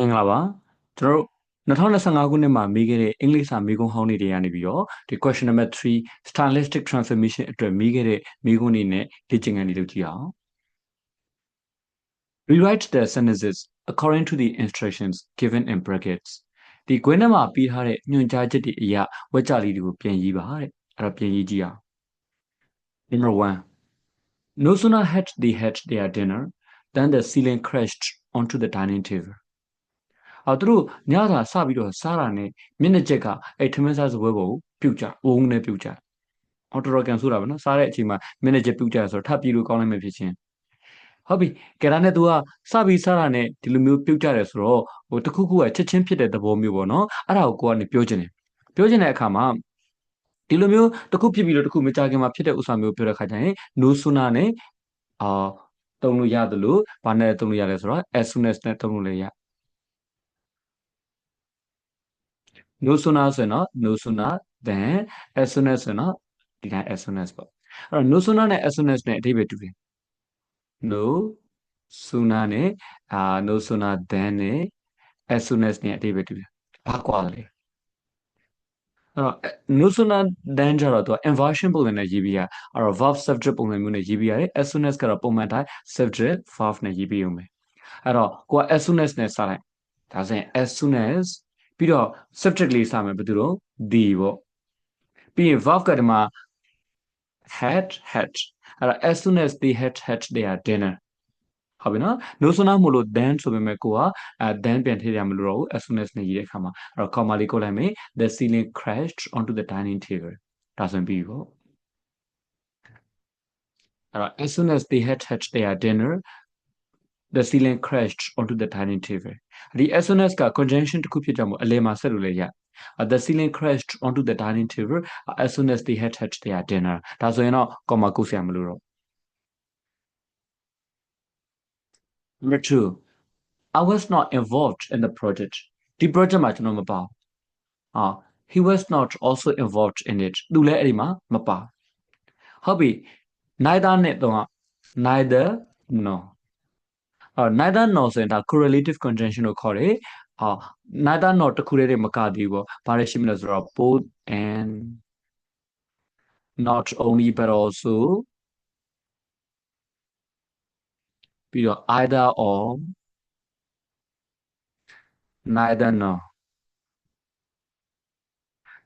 မင်္ဂလာပါကျွန်တော်တို့2025ခုနှစ်မှာမိခဲ့တဲ့အင်္ဂလိပ်စာမိကုံးဟောင်းတွေတွေကနေပြီးတော့ဒီ question number 3 stylistic transformation အတွက်မိခဲ့တဲ့မိကုံးတွေနဲ့လေ့ကျင့်ခန်းတွေလုပ်ကြည့်အောင် rewrite the sentences according to the instructions given in brackets ဒီကွင်းထဲမှာပြီးထားတဲ့ညွှန်ကြားချက်တွေအရာဝက်ကြလေးတွေကိုပြန်ရေးပါတဲ့အဲ့တော့ပြန်ရေးကြည့်အောင် number 1 no sooner had they had their dinner than the ceiling crashed onto the dining table အော်သူတို့ညစာစပြီးတော့စားတာနဲ့မျက်နှာချက်ကအဲ့ထမင်းစားစပွဲပေါ်ကိုပြုတ်ကြဝုန်းနဲ့ပြုတ်ကြအော်တော်တော်ကန်ဆိုတာပဲနော်စားတဲ့အချိန်မှာမျက်နှာချက်ပြုတ်ကြဆိုတော့ထပ်ပြီးလို့ကောင်းလိုက်မှဖြစ်ချင်းဟုတ်ပြီကဲဒါနဲ့ तू ကစပြီးစားတာနဲ့ဒီလိုမျိုးပြုတ်ကြတယ်ဆိုတော့ဟိုတခုခုကချက်ချင်းဖြစ်တဲ့သဘောမျိုးပေါ့နော်အဲ့ဒါကိုကိုကနေပြောချင်တယ်ပြောချင်တဲ့အခါမှာဒီလိုမျိုးတခုဖြစ်ပြီးတော့တခုမကြခင်မှာဖြစ်တဲ့ဥစ္စာမျိုးပြောတဲ့ခါကျရင် no sooner နဲ့အာတုံလို့ရတယ်လို့ဘာနဲ့တုံလို့ရလဲဆိုတော့ as soon as နဲ့တုံလို့လည်းရ no sooner ဆိုရင်တော့ no sooner than as soon as ဆိုရင်တော့ဒီတိုင်း as soon as ပေါ့အဲ့တော့ no sooner နဲ့ as soon as နဲ့အဓိပ္ပာယ်တူတယ် no sooner နဲ့အာ no sooner than နဲ့ as soon as နဲ့အဓိပ္ပာယ်တူတယ်ဘာကွာလဲအဲ့တော့ no sooner than ကြတော့သူက inversion ပုံစံနဲ့ရေးပြရအဲ့တော့ verb subject ပုံစံမျိုးနဲ့ရေးပြရတယ် as soon as ကတော့ပုံမှန်တိုင်း subject verb နဲ့ရေးပြရုံပဲအဲ့တော့ကိုက as soon as နဲ့စလိုက်ဒါဆိုရင် as soon as ပြီးတော့ subject လေးစမယ်ဘယ်သူတော့ the ပေါ့ပြီးရင် verb ကတည်းက had had အဲ့တော့ as soon as they had had their dinner ဟုတ်ပြီနော် no sooner မို့လို့ then ဆိုပေမဲ့ကိုကအဲ then ပြန်ထည့်ရမလို့တော့ဘူး as soon as နဲ့ရေးတဲ့အခါမှာအဲ့တော့ comma လေးကိုလိုက်မယ် the ceiling crashed onto the dining table ဒါဆိုရင်ပြီးပေါ့အဲ့တော့ as soon as they had had their dinner the ceiling crashed onto the dining table ဒီ as soon as က conjunction တစ်ခုဖြစ်ကြမို့အလယ်မှာဆက်လို့လည်းရ the ceiling crashed onto the dining table as soon as they had had their dinner ဒါဆိုရင်တော့ comma ကုတ်ဆရာမလို့တော့ number 2 I was not involved in the project ဒီ project မှာကျွန်တော်မပါအာ he was not also involved in it သူလည်းအဲ့ဒီမှာမပါဟုတ်ပြီ neither နဲ့တော့ neither no အော် Neither nor ဆိုရင်ဒါ correlative conjunction လို့ခေါ်တယ်။အော် neither nor တခုတည်းတည်းမကသေးဘူး။ဘာလဲရှိမလဲဆိုတော့ both and not only but also ပြီးတော့ either or neither nor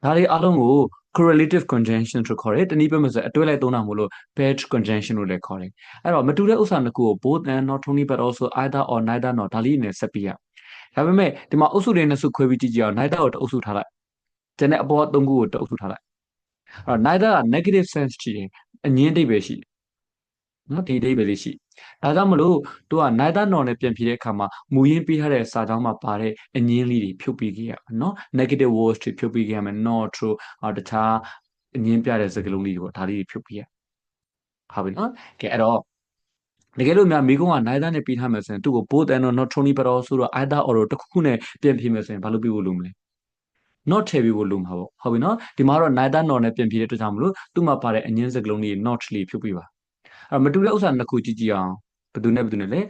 ဒါတွေအားလုံးကို correlative conjunction လို့ခေါ်တယ်တနည်းပြောမယ်ဆိုအတွဲလိုက်သုံးတာမို့လို့ paired conjunction လို့လည်းခေါ်တယ်အဲ့တော့မတူတဲ့ဥစ္စာနှစ်ခုကို both and not only but also either or neither nor ဒါလေးနဲ့ဆက်ပြီးရဒါပေမဲ့ဒီမှာအုပ်စုတွေနဲ့စုခွဲပြီးကြည့်ကြအောင် neither ကိုတအုပ်စုထားလိုက်ကျန်တဲ့အပေါ်သုံးခုကိုတအုပ်စုထားလိုက်အဲ့တော့ neither က negative sense ရှိတယ်အငင်းအဓိပ္ပာယ်ရှိတယ် နော်ဒီအဓိပ္ပာယ်လေးရှိဒါကြောင့်မလို့သူက neither nor နဲ့ပြန်ဖြေတဲ့အခါမှာမူရင်းပေးထားတဲ့စာကြောင်းမှာပါတဲ့အငင်းလေးတွေဖြုတ်ပေးခဲ့ရမယ်နော် negative words တွေဖြုတ်ပေးခဲ့ရမယ် not true အော်တခြားအငင်းပြတဲ့စကားလုံးလေးတွေပေါ့ဒါလေးတွေဖြုတ်ပေးရဟုတ်ပြီနော်ကဲအဲ့တော့တကယ်လို့များမိကုန်းက neither နဲ့ပြီးထားမယ်ဆိုရင်သူ့ကို both and not only but also ဆိုတော့ either or တခုခုနဲ့ပြန်ဖြေမယ်ဆိုရင်ဘာလို့ပြီးဖို့လုပ်မလဲ not ထည့်ပြီးဖို့လုပ်မှာပေါ့ဟုတ်ပြီနော်ဒီမှာတော့ neither nor နဲ့ပြန်ဖြေတဲ့အတွက်ကြောင့်မလို့သူ့မှာပါတဲ့အငင်းစကားလုံးလေး not လေးဖြုတ်ပေးပါအဲ့ မတူတဲ့ဥစ္စာနှစ်ခုကြည့်ကြည့်အောင်ဘယ်သူနဲ့ဘယ်သူနဲ့လဲ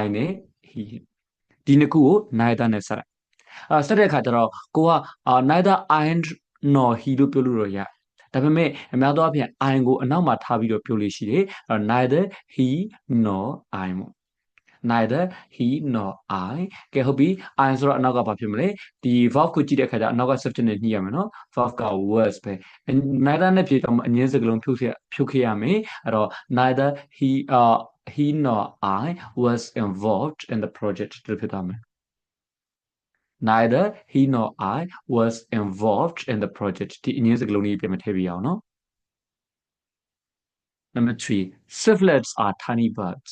I နဲ့ he ဒီနှစ်ခုကို neither နဲ့ဆက်လိုက်အဲဆက်တဲ့အခါကျတော့ကိုက neither I nor he လို့ပြောလို့တော့ရဒါပေမဲ့အများသောအားဖြင့် I ကိုအနောက်မှာထားပြီးတော့ပြောလို့ရှိတယ် neither he nor I မို့ neither he nor I ကဲဟုတ်ပြီ I ဆိုတော့အနောက်ကဘာဖြစ်မလဲဒီ verb ကိုကြည့်တဲ့အခါကျအနောက်က subject နဲ့ညှိရမယ်နော် verb က was ပဲ neither နဲ့ဖြစ်တော့အငင်းစကားလုံးဖြုတ်ခဲ့ဖြုတ်ခဲ့ရမယ်အဲ့တော့ neither he uh he nor I was involved in the project လို့ဖြစ်သွားမယ် neither he nor I was involved in the project ဒီအငင်းစကားလုံးကြီးပြန်မထည့်ပြရအောင်နော် number 3 swiftlets are tiny birds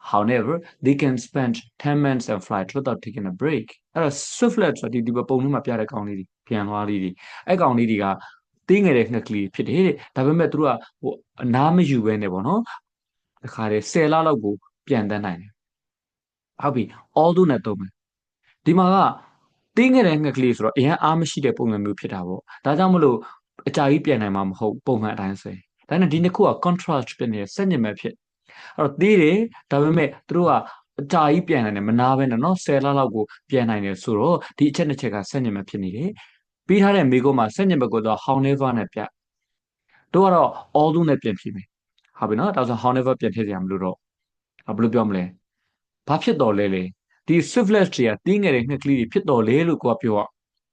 However, they can spend 10 minutes in flight without taking a break. အဲ့တော့ swiftlet ဆိုဒီဒီပုံထဲမှာပြတဲ့ကောင်လေးတွေပြန်သွားလေးတွေအဲ့ကောင်လေးတွေကတင်းငယ်တဲ့ငှက်ကလေးဖြစ်တယ်တဲ့ဒါပေမဲ့သူတို့ကဟိုအနားမယူဘဲနဲ့ပေါ့နော်တခါတည်း10လလောက်ကိုပြန်တန်းနိုင်တယ်ဟုတ်ပြီ all တို့နဲ့သုံးမယ်ဒီမှာကတင်းငယ်တဲ့ငှက်ကလေးဆိုတော့အရင်အားမရှိတဲ့ပုံစံမျိုးဖြစ်တာပေါ့ဒါကြောင့်မလို့အကြာကြီးပြန်နိုင်မှာမဟုတ်ပုံမှန်အတိုင်းဆိုရင်ဒါနဲ့ဒီနှစ်ခုက contrast ဖြစ်နေဆက်ညင်မဲ့ဖြစ် အဲ့တော့သေးတယ်ဒါပေမဲ့သူတို့ကအကြာကြီးပြန်နိုင်တယ်မနာပဲနဲ့နော်10လလောက်ကိုပြန်နိုင်တယ်ဆိုတော့ဒီအချက်နှစ်ချက်ကဆက်ညင်မဖြစ်နေတယ်ပြီးထားတဲ့မိကုန်းမှာဆက်ညင်ဘက်ကတော့ however နဲ့ပြတို့ကတော့ all do နဲ့ပြန်ဖြေမယ်ဟုတ်ပြီနော်ဒါဆို however ပြန်ဖြေစရာမလိုတော့ဘယ်လိုပြောမလဲဘာဖြစ်တော်လဲလေဒီ swiftlet တွေကတင်းငယ်တဲ့ငှက်ကလေးတွေဖြစ်တော်လေလို့ကိုကပြောอ่ะ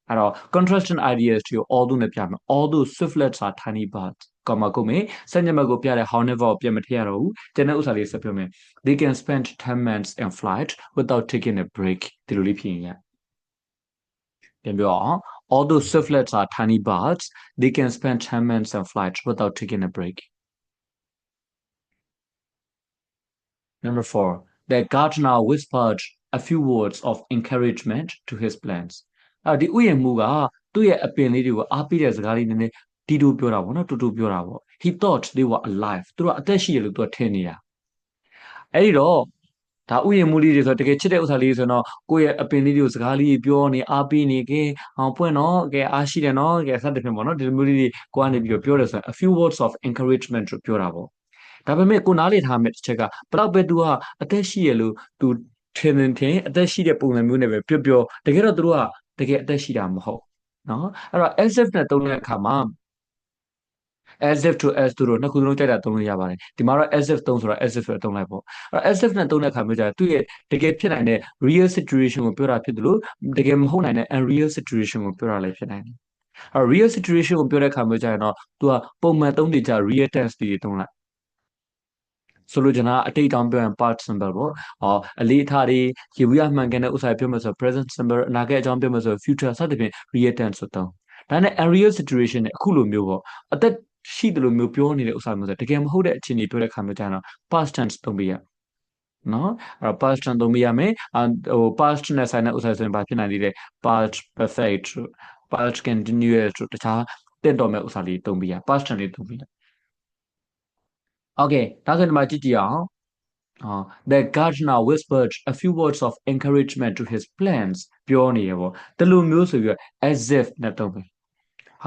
အဲ့တော့ contrasting ideas တွေကို all do နဲ့ပြမယ် all those swiftlets are tiny birds ကောမကုမေစညမကိုပြတဲ့ however ကိုပြန်မထည့်ရတော့ဘူးကျန်တဲ့ဥစ္စာလေးဆက်ပြောမယ် they can spend 10 months in flight without taking a break ဒီလိုလေးဖြစ်ရင်ရပြန်ပြောအောင် all those swiftlets are tiny birds they can spend 10 months in flight without taking a break number 4 the gardener whispered a few words of encouragement to his plants အဲ့ဒီဥယျာဉ်မှုကသူ့ရဲ့အပင်လေးတွေကိုအားပေးတဲ့စကားလေးနည်းနည်း တီတူပြောတာပေါ့နော်တူတူပြောတာပေါ့ he thought they were alive သူတို့ကအသက်ရှိရလို့သူကထင်နေတာအဲ့ဒီတော့ဒါဥယျာဉ်မှုလေးတွေဆိုတကယ်ချစ်တဲ့ဥစ္စာလေးဆိုတော့ကိုယ့်ရဲ့အပင်လေးတွေကိုစကားလေးပြောနေအားပေးနေကဲအောင်ပွင့်တော့ကဲအားရှိတယ်နော်ကဲစသဖြင့်ပေါ့နော်ဒီလိုမျိုးလေးတွေကိုကနေပြီးတော့ပြောတယ်ဆိုရင် a few words of encouragement လို့ပြောတာပေါ့ဒါပေမဲ့ကိုနားလေထားမယ့်တစ်ချက်ကဘလောက်ပဲ तू ကအသက်ရှိရလို့ तू ထင်ထင်အသက်ရှိတဲ့ပုံစံမျိုးနဲ့ပဲပြောပြောတကယ်တော့သူတို့ကတကယ်အသက်ရှိတာမဟုတ်နော်အဲ့တော့ as if နဲ့သုံးတဲ့အခါမှာ as if to as တို့နှစ်ခုလုံးကြိုက်တာသုံးလို့ရပါတယ်ဒီမှာတော့ as if သုံးဆိုတော့ as if ပဲသုံးလိုက်ပေါ့အဲ့ as if နဲ့သုံးတဲ့အခါမျိုးကျတော့သူ့ရဲ့တကယ်ဖြစ်နိုင်တဲ့ real situation ကိုပြောတာဖြစ်တယ်လို့တကယ်မဟုတ်နိုင်တဲ့ unreal situation ကိုပြောတာလည်းဖြစ်နိုင်တယ်အဲ့ real situation ကိုပြောတဲ့အခါမျိုးကျရင်တော့သူကပုံမှန်သုံးနေကြ real tense တွေသုံးလိုက်ဆိုလိုချင်တာအတိတ်တောင်ပြောရင် part simple ပေါ့။ဟောအလေးအထားတွေရေဘူးရမှန်ကန်တဲ့ဥစ္စာပြောမှဆို present simple အနာဂတ်အကြောင်းပြောမှဆို future စသဖြင့် real tense ဆိုတော့ဒါနဲ့ unreal situation နဲ့အခုလိုမျိုးပေါ့အသက် ရှိတယ်လို့မျိုးပြောနေတဲ့ဥစ္စာမျိုးဆိုတကယ်မဟုတ်တဲ့အခြေအနေပြောတဲ့ခါမျိုးကျတော့ past tense သုံးပေးရနော်အဲ့ past tense သုံးပေးရမယ်ဟို past နဲ့ဆိုင်တဲ့ဥစ္စာဆိုရင်ဘာဖြစ်နိုင်သေးလဲ past perfect past continuous တခြားတင့်တော်မဲ့ဥစ္စာလေးသုံးပေးရ past tense လေးသုံးပေးရ Okay ဒါဆိုဒီမှာကြည့်ကြည့်အောင် Uh, the gardener whispered a few words of encouragement to his plans ပြောနေရပေါ့တလူမျိုးဆိုပြီးတော့ as if နဲ့တုံးပဲဟုတ်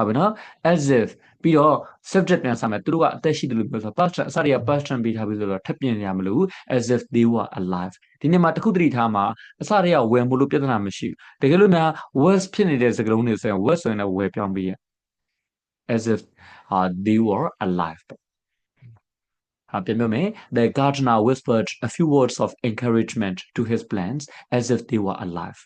ပြီနော် as if ပြီးတော့ subject ပြန်ဆက်မယ်သူတို့ကအသက်ရှိတယ်လို့ပြောဆို past အစတွေက past tense ပြီးထားပြီးဆိုတော့ထပ်ပြင်ရမလို့ as if they were alive ဒီနေ့မှာတခုတတိထားမှာအစတွေကဝယ်မလို့ပြဿနာမရှိဘူးတကယ်လို့များ was ဖြစ်နေတဲ့စကားလုံးတွေဆိုရင် was ဆိုရင်လည်းဝယ်ပြောင်းပြီးရ as if uh, they were alive ပြန်ပြောမယ် The gardener whispered a few words of encouragement to his plants as if they were alive.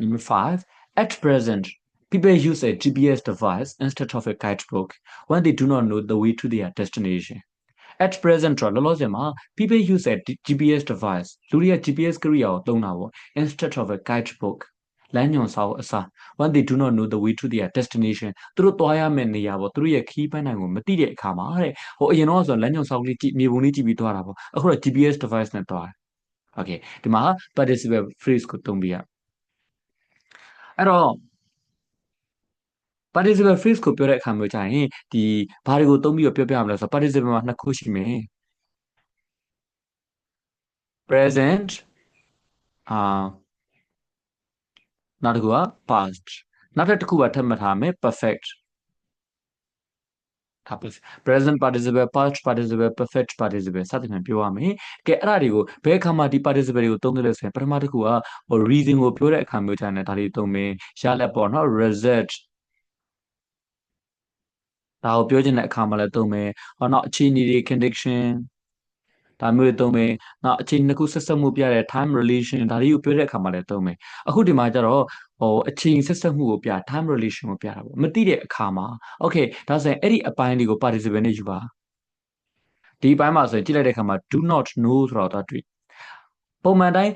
Number 5 At present people use a GPS device instead of a guidebook when they do not know the way to their destination. At present တော့လောလောဆယ်မှာ people use a GPS device လူတွေက GPS ကိရိယာကိုသုံးတာပေါ့ instead of a guidebook လမ်းညွှန်စာအုပ်အစား when they do not know the way to their destination သူတို့သွားရမယ့်နေရာပေါ့သူတို့ရဲ့ခီးပန်းနိုင်ကိုမသိတဲ့အခါမှာတဲ့ဟိုအရင်တော့ဆိုလမ်းညွှန်စာအုပ်လေးကြည့်မြေပုံလေးကြည့်ပြီးသွားတာပေါ့အခုတော့ GPS device နဲ့သွားတယ် okay ဒီမှာ participle phrase ကိုသုံးပြရအဲ့တော့ participle phrase ကိုပြောတဲ့အခါမျိုးကျရင်ဒီဘာတွေကိုသုံးပြီးတော့ပြောပြရမလဲဆိုတော့ participle မှာနှစ်ခုရှိမယ် present အာနောက်တစ်ခုက past နောက်တစ်ခုကထပ်မှတ်ထားမယ် perfect ဒါ present participle past participle perfect participle စသဖြင့်ပြောရမယ်။ကဲအဲ့ဒါတွေကိုဘယ်အခါမှာဒီ participle တွေကိုသုံးသလဲဆိုရင်ပထမတစ်ခုကဟို reason ကိုပြောတဲ့အခါမျိုးကျရင်ဒါလေးသုံးမယ်။ရလက်ပေါ့နော် result ဒါကိုပြောချင်တဲ့အခါမှာလည်းသုံးမယ်။ဟောနောက်အခြေအနေတွေ condition ဒါမျိုးတွေသုံးမယ်။နောက်အချိန်နှစ်ခုဆက်ဆက်မှုပြတဲ့ time relation ဒါတွေကိုပြောတဲ့အခါမှာလည်းသုံးမယ်။အခုဒီမှာကျတော့ဟိုအချိန်ဆက်ဆက်မှုကိုပြ time relation ကိုပြတာပေါ့။မသိတဲ့အခါမှာ okay ဒါဆိုရင်အဲ့ဒီအပိုင်းလေးကို participant နဲ့ယူပါ။ဒီဘိုင်းမှာဆိုရင်ကြည့်လိုက်တဲ့အခါမှာ do not know ဆိုတော့တွေ့။ပုံမှန်တိုင်း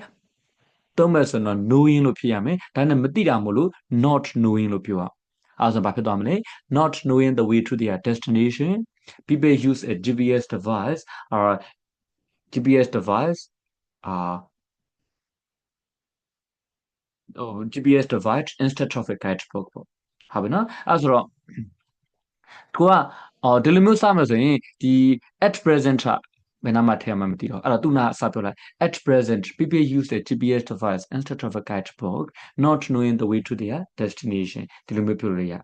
သုံးမယ်ဆိုတော့ knowing လို့ဖြစ်ရမယ်။ဒါနဲ့မသိတာမို့လို့ not knowing လို့ပြောရအောင်။ အဲဒါဆိုဘာဖြစ်သွားမလဲ not knowing the way to their destination people use a GPS device or GPS device အာ oh GPS device instead of a guidebook ပေါ့ဟုတ်ပြီနော်အဲဆိုတော့ကိုကအော်ဒီလိုမျိုးစမယ်ဆိုရင်ဒီ at present ကဘယ်နာမှထည့်မှမသိတော့အဲ့တော့သူနာအစပြောလိုက် at present people use the GPS device instead of a guidebook not knowing the way to their destination ဒီလိုမျိုးပြောလို့ရ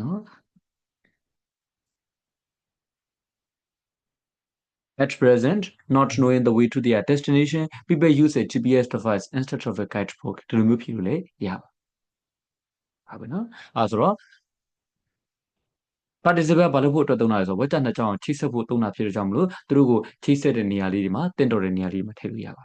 နော် At present, not knowing the way to their destination, people use a GPS device instead of a guidebook ဒီလိုမျိုးဖြစ်လို့လေရပါဟုတ်ပြီနော်အဲဆိုတော့ participle ဘာလို့ဖို့အတွက်သုံးတာလဲဆိုတော့ဝက်တာနှစ်ကြောင်းချိတ်ဆက်ဖို့သုံးတာဖြစ်တဲ့ကြောင့်မလို့သူတို့ကိုချိတ်ဆက်တဲ့နေရာလေးတွေမှာတင့်တော်တဲ့နေရာလေးတွေမှာထည့်လို့ရပါ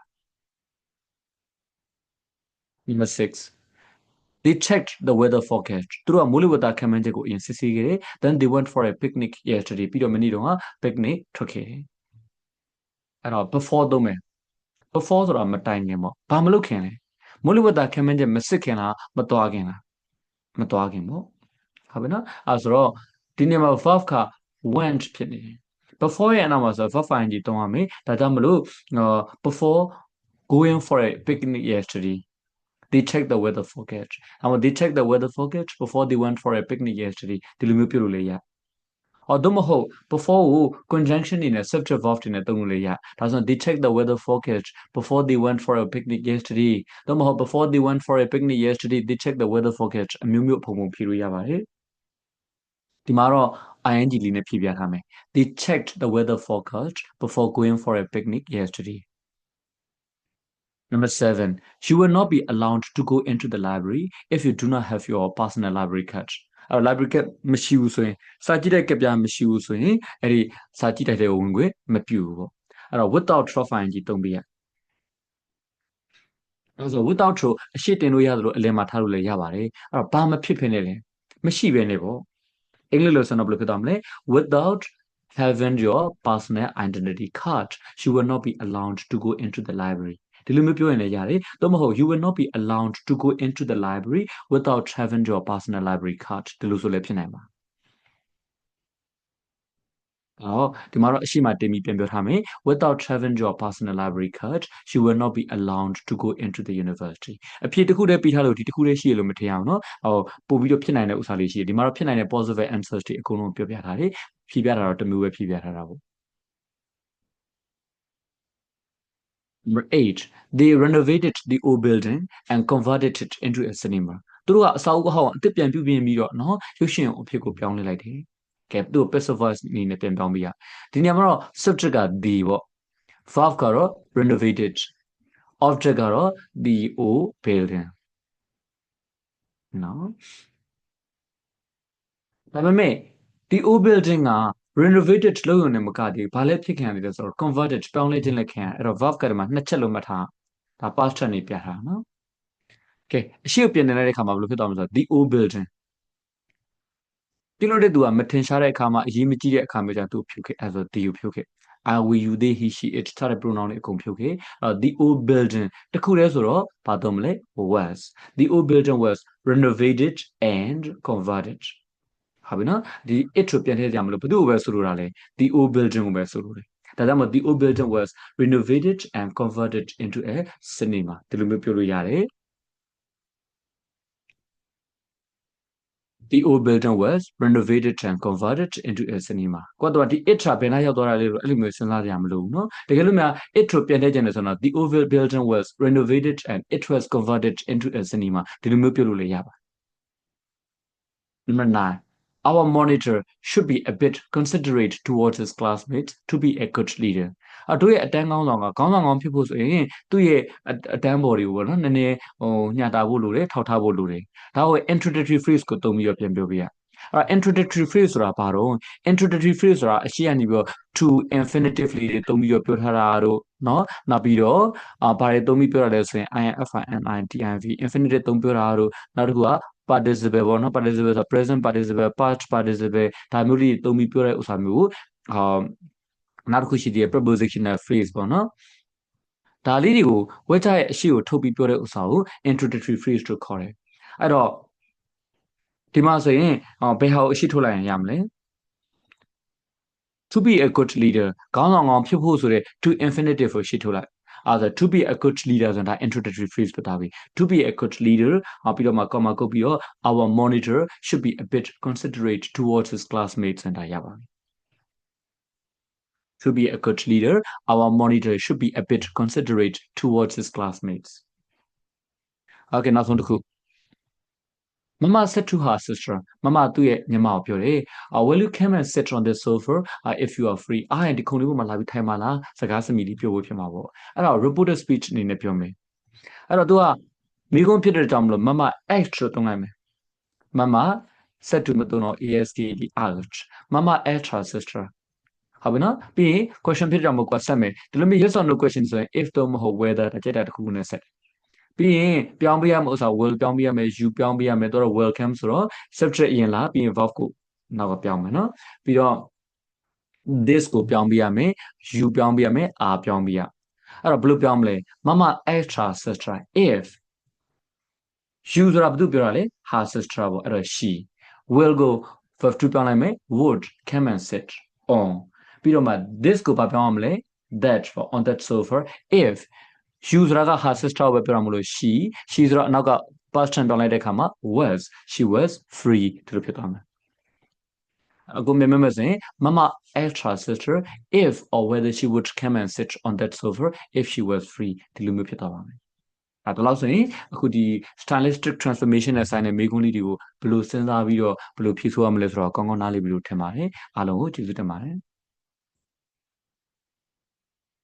Number 6 they checked the weather forecast သူတို့ကမိုးလေဝသခန့်မှန်းချက်ကိုအရင်စစ်ဆေးခဲ့တယ် then they went for a picnic yesterday ပြီးတော့မနေ့တုန်းက picnic ထွက်ခဲ့တယ်အဲ့တော့ before သုံးမယ် before ဆိုတာမတိုင်ခင်ပေါ့ဘာမလုပ်ခင်လဲမိုးလေဝသခန့်မှန်းချက်မစစ်ခင်လားမသွားခင်လားမသွားခင်ပေါ့ဟုတ်ပြီနော်အဲ့ဆိုတော့ ဒီနေ့မှာ verb က went ဖြစ်နေတယ် before ရဲ့အနောက်မှာဆို verb ing တုံးရမယ်ဒါကြောင့်မလို့ before going for a picnic yesterday they checked the weather forecast အမ they checked the weather forecast before they went for a picnic yesterday ဒီလိုမျိုးပြုလို့လေရအော်တော့မဟုတ် before ကို conjunction နေနဲ့ subject verb တွေနဲ့သုံးလို့လေရဒါဆို they checked the weather forecast before they went for a picnic yesterday တော့မဟုတ် before they went for a picnic yesterday they checked the weather forecast အမျိုးမျိုးပုံပုံဖြေလို့ရပါတယ် ဒီမှာတော့ ing လေးနဲ့ဖြည့်ပြထားမယ် they checked the weather forecast before going for a picnic yesterday Number seven, you will not be allowed to go into the library if you do not have your personal library card. အဲ့တော့ library card မရှိဘူးဆိုရင်စာကြည့်တဲ့ကပ်ပြားမရှိဘူးဆိုရင်အဲ့ဒီစာကြည့်တဲ့ဝင်ခွင့်မပြုဘူးပေါ့အဲ့တော့ without trophy ကြီးတုံးပြရအဲ့ဆို without tro အရှိတင်လို့ရသလိုအလယ်မှာထားလို့လည်းရပါတယ်အဲ့တော့ဘာမဖြစ်ဖြစ်နေလဲမရှိပဲနေပေါ့ အင်္ဂလိပ်လိုဆိုတော့ဘယ်လိုဖြစ်သွားမလဲ without having your personal identity card you will not be allowed to go into the library ဒီလိုမျိုးပြောရင်လည်းရတယ်။သို့မဟုတ် you will not be allowed to go into the library without having your personal library card ဒီလိုဆိုလည်းဖြစ်နိုင်ပါ အော်ဒီမှာတော့အရှိမတင်ပြီးပြန်ပြောထားမယ် without having your personal library card you will not be allowed to go into the university အဖြစ်တစ်ခုတည်းပြီးထားလို့ဒီတစ်ခုတည်းရှိရလို့မထင်အောင်နော်ဟောပို့ပြီးတော့ဖြစ်နိုင်တဲ့ဥစ္စာလေးရှိတယ်ဒီမှာတော့ဖြစ်နိုင်တဲ့ positive answers တွေအကုန်လုံးပြောပြထားတယ်ဖြေပြတာတော့တမျိုးပဲဖြေပြထားတာပေါ့ Number 8 they renovated the old building and converted it into a cinema သူတို့ကအစာအုပ်အဟောင်းအသစ်ပြန်ပြုပြင်ပြီးတော့နော်ရုပ်ရှင်အဖြစ်ကိုပြောင်းလဲလိုက်တယ် ကဲသူ့ passive voice အနေနဲ့ပြန်ပြောင်းပြီးရဒီနေရာမှာတော့ subject က the ပေါ့ verb ကတော့ renovated object ကတော့ the old building နော်ဒါပေမဲ့ the old building က renovated လုပ်ရုံနဲ့မကသေးဘူးဘာလဲဖြစ်ခံရလဲဆိုတော့ converted ပြောင်းလဲခြင်းလက်ခံအဲ့တော့ verb ကတည်းကနှစ်ချက်လုံးမှတ်ထားဒါ past tense နေပြထားနော်ကဲအရှိကိုပြင်နေတဲ့အခါမှာဘယ်လိုဖြစ်သွားမလဲဆိုတော့ the old building ပြုလို့တဲ့သူကမထင်ရှားတဲ့အခါမှာအရေးမကြီးတဲ့အခါမျိုးကြောင့်သူ့ဖြုတ်ခဲ့အဲ့ဆို the ကိုဖြုတ်ခဲ့ I will you they he she it စတဲ့ pronoun တွေအကုန်ဖြုတ်ခဲ့အဲ့ the old building တခုတည်းဆိုတော့ဘာသုံးမလဲ was the old building was renovated and converted ဟုတ်ပြီနော်ဒီ it ကိုပြန်ထည့်ကြမလို့ဘယ်သူ့ကိုပဲဆိုလိုတာလဲ the old building ကိုပဲဆိုလိုတယ်ဒါကြောင့်မို့ the old building was renovated and converted into a cinema ဒီလိုမျိုးပြောလို့ရတယ် the old building was renovated and converted into a cinema ကိုကတော့ဒီ it ထားပြန်လာရောက်သွားတာလေးလို့အဲ့လိုမျိုးစဉ်းစားကြရမလို့နော်တကယ်လို့များ it ထပြန်တဲ့ကျင်တယ်ဆိုတော့ the old building was renovated and it was converted into a cinema ဒီလိုမျိုးပြောလို့လည်းရပါ number 9 our monitor should be a bit considerate towards his classmates to be a good leader အတို့ရဲ့အတန်းကောင်းဆောင်ကကောင်းဆောင်ကောင်းဖြစ်ဖို့ဆိုရင်သူ့ရဲ့အတန်းဘော်တွေကိုပေါ့နော်နည်းနည်းဟိုညှတာဖို့လိုတယ်ထောက်ထားဖို့လိုတယ်ဒါကို introductory phrase ကိုသုံးပြီးတော့ပြန်ပြောပြရ အဲ့ introductory phrase ဆိုတာဘာတော့ introductory phrase ဆိုတာအရှိကနေပြီးတော့ to infinitive လေးတွေသုံးပြီးတော့ပြောထားတာတို့เนาะနောက်ပြီးတော့အာဘာတွေသုံးပြီးပြောရလဲဆိုရင် infinitive infinitive သုံးပြောတာတို့နောက်တစ်ခုက participle ပေါ့နော် participle ဆို present participle past participle ဒါမျိုးလေးသုံးပြီးပြောတဲ့ဥစ္စာမျိုးအာနောက်တစ်ခုရှိသေးတယ် prepositional phrase ပေါ့နော်ဒါလေးတွေကိုဝက်ချရဲ့အရှိကိုထုတ်ပြီးပြောတဲ့ဥစ္စာကို introductory phrase လို့ခေါ်တယ်အဲ့တော့ ဒီမှာဆိုရင်ဘယ်ဟာကိုအရှိထုတ်လိုက်ရင်ရမလဲ to be a good leader ခေါင်းဆောင်ကောင်ဖြစ်ဖို့ဆိုတဲ့ to infinitive ကိုရှိထုတ်လိုက်အဲဒါ to be a good leader ဆိုတာ introductory phrase ဖြစ်သွားပြီ to be a good leader ပြီးတော့မှ comma ကုတ်ပြီးတော့ our monitor should be a bit considerate towards his classmates ဆိုတာရပါပြီ to be a good leader our monitor should be a bit considerate towards his classmates okay နောက်ဆုံးတစ်ခု Mama said to her sister Mama သူ့ရဲ့ညီမကိုပြောတယ် uh, Will you come and sit on the sofa uh, if you are free အားရင်ဒီခုံလေးပေါ်မှာလာပြီးထိုင်ပါလားစကားစမိလေးပြောဖို့ဖြစ်မှာပေါ့အဲ့တော့ reported speech အနေနဲ့ပြောမယ်အဲ့တော့ तू ကမိကုန်းဖြစ်တဲ့ကြောင့်မလို့ Mama asked လို့တုံးလိုက်မယ် Mama said to မတုံးတော့ ask ဒီ asked Mama asked her sister ဟုတ်ပြီနော်ပြီးရင် question ဖြစ်တဲ့ကြောင့်မဟုတ်ကွာဆက်မယ်ဒီလိုမျိုး yes or no question ဆိုရင် if တော့မဟုတ် whether တကြက်တာတစ်ခုခုနဲ့ဆက် ပြီးရင်ပြောင်းပေးရမယ့်ဥစ္စာ will ပြောင်းပေးရမယ် you ပြောင်းပေးရမယ်တော့ welcome ဆိုတော့ subject အရင်လာပြီးရင် verb ကိုနောက်ကပြောင်းမယ်နော်ပြီးတော့ this ကိုပြောင်းပေးရမယ် you ပြောင်းပေးရမယ် are ပြောင်းပေးရအဲ့တော့ဘယ်လိုပြောင်းမလဲ mama extra sister if you ဆိုတာဘာလို့ပြောတာလဲ her sister ပေါ့အဲ့တော့ she will go verb to ပြောင်းလိုက်မယ် would come and sit on ပြီးတော့မှ this ကိုဘာပြောင်းရမလဲ that for on that sofa if you ဆိုတာက her sister ကိုပဲပြောရမလို့ she she ဆိုတာအနောက်က past tense ပြောင်းလိုက်တဲ့အခါမှာ was she was free ဒီလိုဖြစ်သွားမယ်အခုမြင်မစင် mama asked her sister if or whether she would come and sit on that sofa if she was free ဒီလိုမျိုးဖြစ်သွားပါမယ်အဲဒါလို့ဆိုရင်အခုဒီ stylistic transformation နဲ့ဆိုင်တဲ့မိကုန်းလေးတွေကိုဘယ်လိုစဉ်းစားပြီးတော့ဘယ်လိုဖြည့်ဆို့ရမလဲဆိုတော့ကောင်းကောင်းနားလည်ပြီးလို့ထင်ပါတယ်အားလုံးကိုကျေးဇူးတင်ပါတယ်